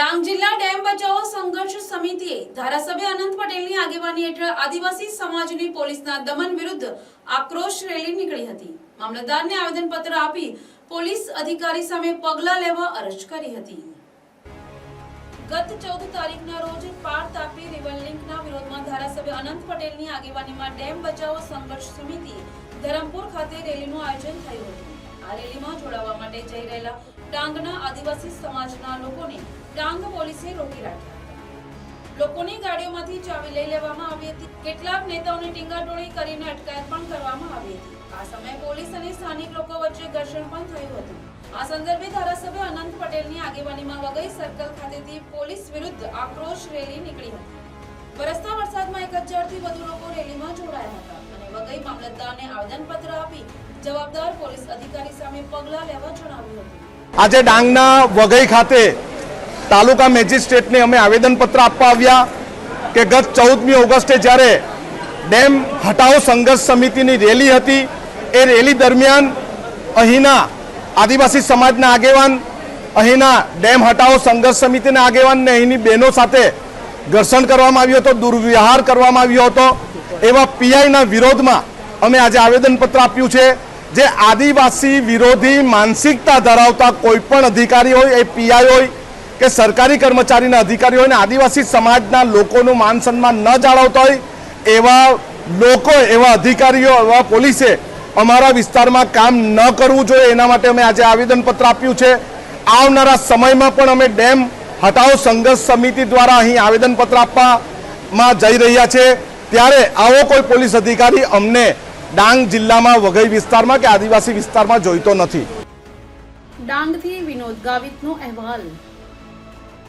ડાંગ જિલ્લા ડેમ બચાવો સંઘર્ષ સમિતિએ ધારાસભ્ય અનંત પટેલની આગેવાની હેઠળ આદિવાસી સમાજની પોલીસના દમન વિરુદ્ધ આક્રોશ રેલી નીકળી હતી. મામલતદારને આવેદનપત્ર આપી પોલીસ અધિકારી સામે પગલાં લેવા અરજ કરી હતી. ગત ચૌદ તારીખના રોજ પાર તાપી રિવર લિંકના વિરોધમાં ધારાસભ્ય અનંત પટેલની આગેવાનીમાં ડેમ બચાવો સંઘર્ષ સમિતિ ધરમપુર ખાતે રેલીનું આયોજન થયું હતું. આ રેલીમાં ધારાસભ્ય અનંત પટેલની આગેવાનીમાં વઘઈ સર્કલ ખાતેથી પોલીસ વિરુદ્ધ આક્રોશ રેલી નીકળી હતી. વરસતા વરસાદમાં એક હજારથી વધુ લોકો રેલીમાં જોડાયા હતા અને વઘઈ મામલતદારને આવેદનપત્ર આપી જવાબદાર પોલીસ અધિકારી સામે પગલાં લેવા જણાવ્યું હતું. આજે ડાંગના વઘઈ ખાતે તાલુકા મેજિસ્ટ્રેટને અમે આવેદનપત્ર આપવા આવ્યા કે ગત ચૌદમી ઓગસ્ટે જ્યારે ડેમ હટાવો સંઘર્ષ સમિતિની રેલી હતી, એ રેલી દરમિયાન અહીંના આદિવાસી સમાજના આગેવાન, અહીંના ડેમ હટાવો સંઘર્ષ સમિતિના આગેવાન ને અહીંની બહેનો સાથે ઘર્ષણ કરવામાં આવ્યું હતો, દુર્વ્યવહાર કરવામાં આવ્યો હતો. એવા પીઆઈના વિરોધમાં અમે આજે આવેદનપત્ર આપ્યું છે. જે આદિવાસી વિરોધી માનસિકતા ધરાવતા કોઈ પણ અધિકારી હોય, એ પીઆઈ હોય કે સરકારી કર્મચારીના અધિકારી હોય ને આદિવાસી સમાજના લોકોનું માન સન્માન ન જાળવતા હોય, એવા લોકો, એવા અધિકારીઓ, એવા પોલીસે અમારા વિસ્તારમાં કામ ન કરવું જોઈએ. એના માટે અમે આજે આવેદનપત્ર આપ્યું છે. આવનારા સમયમાં પણ અમે ડેમ હટાવો સંઘર્ષ સમિતિ દ્વારા અહીં આવેદનપત્ર આપવામાં જઈ રહ્યા છે. ત્યારે આવો કોઈ પોલીસ અધિકારી અમને ડાંગ જિલ્લામાં વઘઈ વિસ્તારમાં કે આદિવાસી વિસ્તારમાં જોઈતો નથી? ડાંગથી વિનોદ ગાવિતનો અહેવાલ.